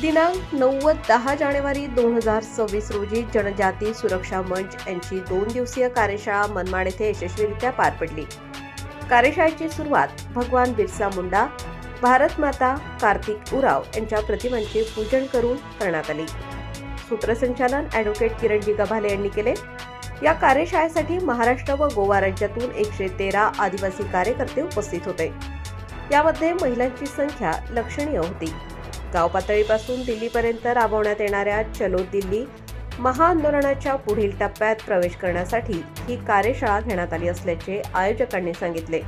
दिनांक नव्वद दहा जानेवारी दोन हजार सव्वीस रोजी जनजाती सुरक्षा मंच यांची दोन दिवसीय कार्यशाळा मनमाड येथे यशस्वीरित्या पार पडली. कार्यशाळेची सुरुवात भगवान बिरसा मुंडा भारत माता कार्तिक उराव यांच्या प्रतिमांचे पूजन करून करण्यात आली. सूत्रसंचालन ॲडव्होकेट किरणजी गभाले यांनी केले. या कार्यशाळेसाठी महाराष्ट्र व गोवा राज्यातून एकशे तेरा आदिवासी कार्यकर्ते उपस्थित होते. यामध्ये महिलांची संख्या लक्षणीय होती. गाव पातळीपासून दिल्लीपर्यंत राबवण्यात येणाऱ्या चलो दिल्ली महाआंदोलनाच्या पुढील टप्प्यात प्रवेश करण्यासाठी ही कार्यशाळा घेण्यात आली असल्याचे आयोजकांनी सांगितले.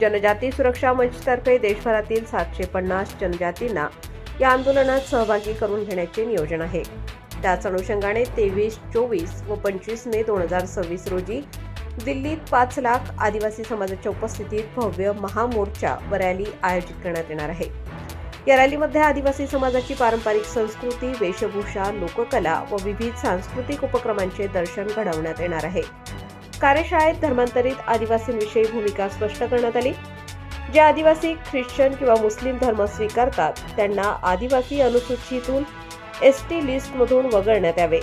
जनजाती सुरक्षा मंचतर्फे देशभरातील सातशे पन्नास जनजातींना या आंदोलनात सहभागी करून घेण्याचे नियोजन आहे. त्याच अनुषंगाने तेवीस चोवीस व पंचवीस मे दोन हजार सव्वीस रोजी दिल्लीत पाच लाख आदिवासी समाजाच्या उपस्थितीत भव्य महामोर्चा व रॅली आयोजित करण्यात येणार आहे. या रॅलीमध्ये आदिवासी समाजाची पारंपरिक संस्कृती वेशभूषा लोककला व विविध सांस्कृतिक उपक्रमांचे दर्शन घडवण्यात येणार आहे. कार्यशाळेत धर्मांतरित आदिवासींविषयी भूमिका स्पष्ट करण्यात आली. जे आदिवासी ख्रिश्चन किंवा मुस्लिम धर्म स्वीकारतात त्यांना आदिवासी अनुसूचीतून एस टी लिस्टमधून वगळण्यात यावे.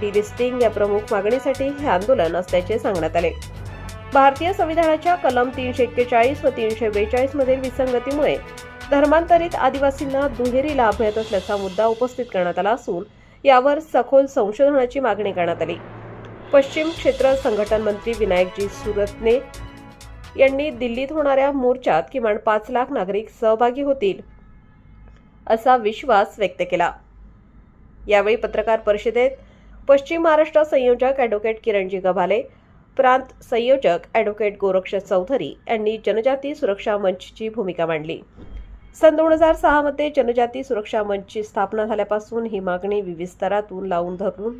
डिलिस्टिंग या प्रमुख मागणीसाठी हे आंदोलन असल्याचे सांगण्यात आले. भारतीय संविधानाच्या कलम तीनशे एक्केचाळीस व तीनशे बेचाळीस मधील विसंगतीमुळे धर्मांतरित आदिवासींना दुहेरी लाभ मिळत असल्याचा मुद्दा उपस्थित करण्यात आला असून यावर सखोल संशोधनाची मागणी करण्यात आली. पश्चिम क्षेत्र संघटन मंत्री विनायकजी सुरतने यांनी दिल्लीत होणाऱ्या मोर्चात किमान पाच लाख नागरिक सहभागी होतील असा विश्वास व्यक्त केला. यावेळी पत्रकार परिषदेत पश्चिम महाराष्ट्र संयोजक ॲडव्होकेट किरणजी गभाले प्रांत संयोजक ॲडव्होकेट गोरक्ष चौधरी यांनी जनजाती सुरक्षा मंचची भूमिका मांडली. सन दोन हजार सहामध्ये जनजाती सुरक्षा मंचची स्थापना झाल्यापासून ही मागणी विविध स्तरातून लावून धरून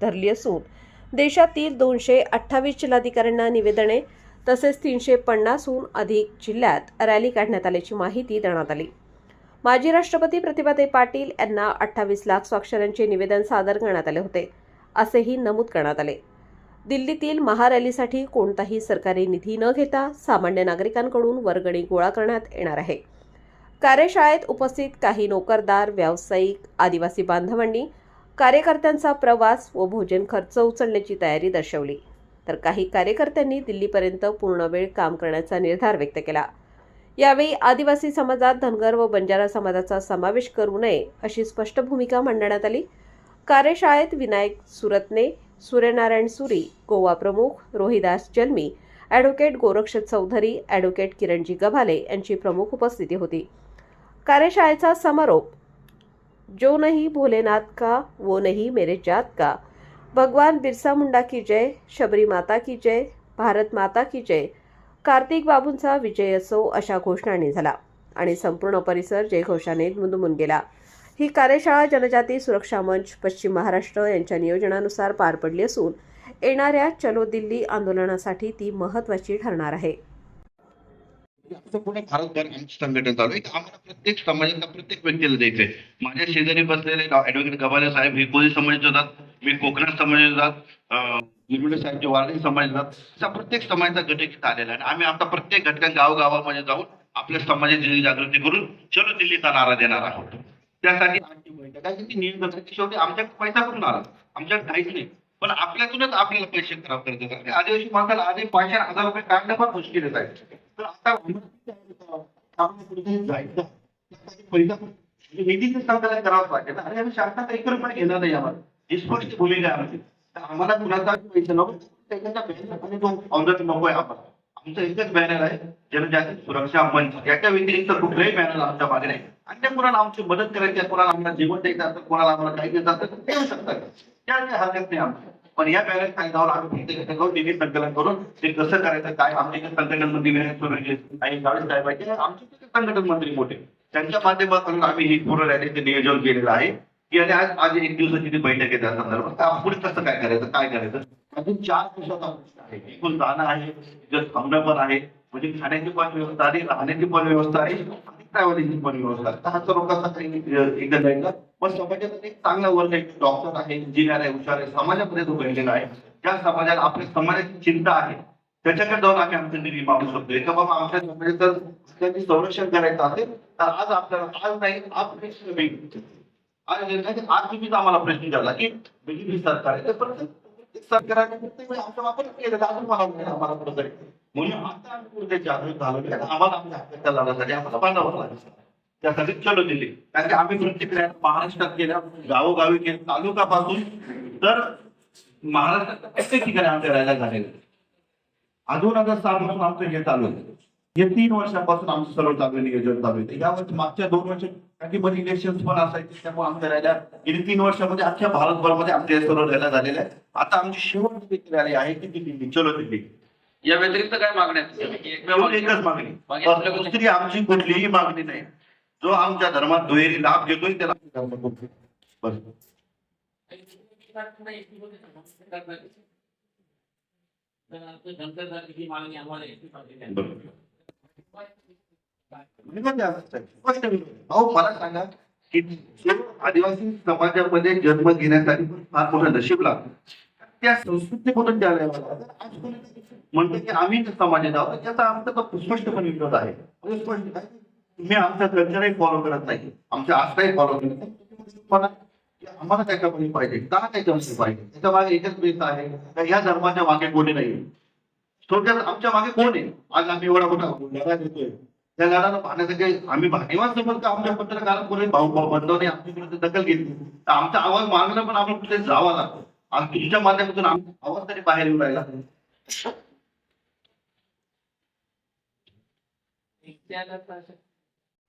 धरली असून देशातील दोनशे अठ्ठावीस जिल्हाधिकाऱ्यांना निवेदने तसेच तीनशे पन्नासहून अधिक जिल्ह्यात रॅली काढण्यात आल्याची माहिती देण्यात आली. माजी राष्ट्रपती प्रतिभाताई पाटील यांना अठ्ठावीस लाख स्वाक्षऱ्यांचे निवेदन सादर करण्यात आले होते असेही नमूद करण्यात आले. दिल्लीतील महारॅलीसाठी कोणताही सरकारी निधी न घेता सामान्य नागरिकांकडून वर्गणी गोळा करण्यात येणार आहे. कार्यशाळेत उपस्थित काही नोकरदार व्यावसायिक आदिवासी बांधवांनी कार्यकर्त्यांचा प्रवास व भोजन खर्च उचलण्याची तयारी दर्शवली. तर काही कार्यकर्त्यांनी दिल्लीपर्यंत पूर्ण वेळ काम करण्याचा निर्धार व्यक्त केला. यावेळी आदिवासी समाजात धनगर व बंजारा समाजाचा समावेश करू नये अशी स्पष्ट भूमिका मांडण्यात आली. कार्यशाळेत विनायक सुरतने सूर्यनारायण सुरी गोवा प्रमुख रोहिदास जन्मी ॲडव्होकेट गोरक्ष चौधरी ॲडव्होकेट किरणजी गभाले यांची प्रमुख उपस्थिती होती. कार्यशाळेचा समारोप. जो नहीं भोलेनाथ का वो नहीं मेरे जात का? भगवान बिरसा मुंडा की जय शबरी माता की जय भारत माता की जय कार्तिक बाबूंचा विजय असो अशा घोषणांनी झाला आणि संपूर्ण परिसर जयघोषाने दुमदुमून गेला. ही कार्यशाळा जनजाती सुरक्षा मंच पश्चिम महाराष्ट्र यांच्या नियोजनानुसार पार पडली असून येणाऱ्या चलो दिल्ली आंदोलनासाठी ती महत्त्वाची ठरणार आहे. पूर्ण भारतभर आमचं संघटन चालू आहे आम्हाला प्रत्येक समाजातल्या प्रत्येक व्यक्तीला द्यायचंय. माझ्या शेजारी बसलेले ऍडव्होकेट गबाले साहेब हे कोळी समाजात होतात. मी कोकणात समाजाचे होतात. निर्मळे साहेब जे वारकरी समाज होतात. असा प्रत्येक समाजाचा घटक इथं आलेला आहे. आम्ही आता प्रत्येक घटकां गावगावामध्ये जाऊन आपल्या समाजाची जनजागृती करून चलो दिल्लीचा नारा देणार आहोत. त्यासाठी आजची बैठक आहे. की ती नियोजन शेवटी आमच्याकडे पैसा करून आला? आमच्याकडे काहीच नाही. पण आपल्यातूनच आपल्याला पैसे खराब करत आदिवासी माणसाला आधी पाचशे हजार रुपये काढणं पण मुश्किलच आहे. तर आता जायचं. त्यासाठी निधीचं संकलन करावंच लागेल आणि आम्ही शासनाचा एक रुपये घेणार नाही आम्हाला. ही स्पष्ट भूमिका आहे आमची तर आम्हाला कुणाचा पैसा नको बॅनर आणि तो नको आहे आम्हाला. आमचं एकच बॅनर आहे जनजाती सुरक्षा मंच. याच्या व्यतिरिक्त कुठलाही बॅनर आमच्या मागे नाही. अन्य कोणाला आमची मदत करायची आहे कोणाला आम्हाला जीवन द्यायचं असतं कोणाला आम्हाला काही द्यायचं असतं देऊ शकतात त्या हरकत नाही आमची. पण या बॅलन्स खाली जाऊन आम्ही प्रत्येक घटकावर निधी संकलन करून ते कसं करायचं काय आमचे इथे संघटन मंत्री आणि गावी साहेब आहेत आमचे तिथे संघटन मंत्री मोठे. त्यांच्या माध्यमातून आम्ही ही पूर्ण रॅलीचं नियोजन केलेलं आहे. की आणि आज आज एक दिवसाची ती बैठक आहे त्या संदर्भात पुढे कसं काय करायचं काय करायचं? अजून चार दिवसाचा प्रश्न आहे. एकूण जाणं आहे तिथं थांबणं पण आहे म्हणजे खाण्याची पण व्यवस्था आहे राहण्याची पण व्यवस्था आहे. हा आहे डॉक्टर आहे इंजिनियर आहे, हुशार आहे, समाजामध्ये जो घडलेला चिंता आहे, त्याच्याकडे संरक्षण करायचं असेल आज आपल्याला, आज आज आज तुम्हीच आम्हाला प्रश्न विचारला की बीजेपी सरकार आहे. ते म्हणून आता आम्ही कुठे जागृत झालो की आता आम्हाला आमच्या हक्काच्या लढ्यासाठी आम्हाला बांधावं लागेल. त्यासाठी चलो दिली कारण की आम्ही प्रत्येक महाराष्ट्रात गेल्या गावोगावी गेल्या तालुकापासून तर महाराष्ट्रात प्रत्येक ठिकाणी आमच्या राहायला झालेले अजून आता सहा पासून आमचं हे चालू आहे. हे तीन वर्षापासून आमचं सर्व चालू नियोजन चालू आहे. या वर्षी मागच्या दोन वर्ष काही की मध्ये इलेक्शन पण असायचे त्यामुळे आमच्या रॅल्या गेली तीन वर्षामध्ये अख्ख्या भारतभरामध्ये आमच्या सर्व रॅल्या झालेल्या आहेत आता आमची शेवटची रॅली आहे की दिल्ली. चलो दिल्ली. या व्यतिरिक्त काय मागण्या आहेत? एकच मागणी. दुसरी आमची कुठलीही मागणी नाही. जो आमच्या धर्मात दुहेरी लाभ घेतोय त्याला. अहो मला सांगा की आदिवासी समाजामध्ये जन्म घेण्यासाठी फार मोठं नशीब लागतं. त्या संस्कृतीमधून द्यायला आज म्हणतो की आम्ही समाजात आहोत याचा आमचा स्पष्टपणे विरोध आहे. म्हणजे स्पष्ट तुम्ही आमचा कल्चरही फॉलो करत नाही. आमच्या आस्थाही फॉलो करत नाही. आम्हाला त्याच्यामध्ये पाहिजे. का त्याच्यामध्ये पाहिजे? त्याच्यामागे एकच बेस आहे. का या धर्माच्या मागे कोणी नाही? थोडक्यात आमच्या मागे कोण आहे? आज आम्ही एवढा मोठा लढा देतोय त्या लढ्याला पाहण्यासाठी आम्ही भाग्यवान समजतो आमच्या पत्रकार कोणी भाऊ भाऊ बंधवने आमच्या दखल घेतली? तर आमचा आवाज मागणं पण आपण कुठे जावा लागतो. आज तुमच्या माध्यमातून आमचा आवाज तरी बाहेर येऊ राहिला.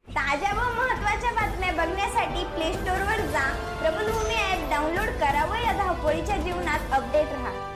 ताज्या व महत्त्वाच्या बातम्या बघण्यासाठी प्ले स्टोर वर जा. प्रबलभूमी ऍप डाउनलोड करा व या धावपळीच्या जीवनात अपडेट राहा.